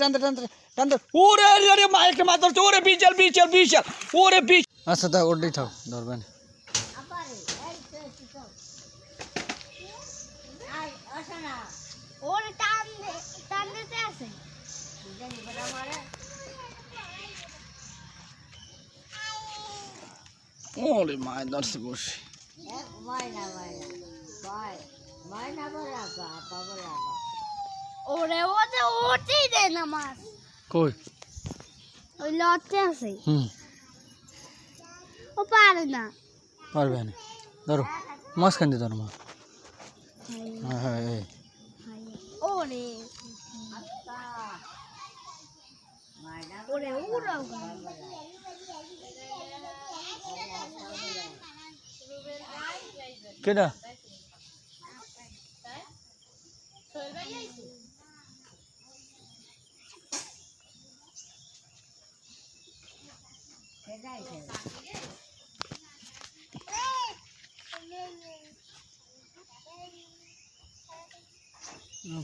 টানতে টানতে টানতে ওরে আরে মা একটা মাছ ধরছে। ওরে বিশাল বিশাল বিশাল। ওরে বিশ আচ্ছা তা ওটাই থাক ধরবেন। ওরে টান টান দিতে আছে ওরে মাছ ধরছে বসে ওরে ওতে ওতেই দেয় না মাছ কই? ওই লতে আছে। হুম। ও পারে না। পারবে না। ধরো মাঝখান দিয়ে ধরো মা হ্যাঁ হ্যাঁ এই। ওরে ওরে উড়াও। কেডা?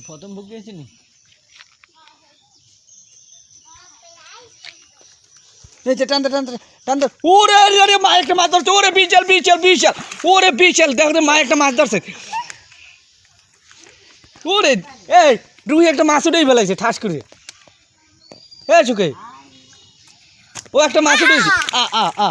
প্রথম বুক গিয়েছি নি টানতে টানতে টানতে ওরে আরে আরে মা একটা মাছ ধরছে ওরে বিশাল বিশাল বিশাল ওরে বিশাল দেখো তো মা একটা মাছ ধরছে ওরে এই রুই একটা মাছ উঠেই ফেলাইছে ঠাস করে এ চুকে ও একটা মাছ উঠেছে। আ আ আ।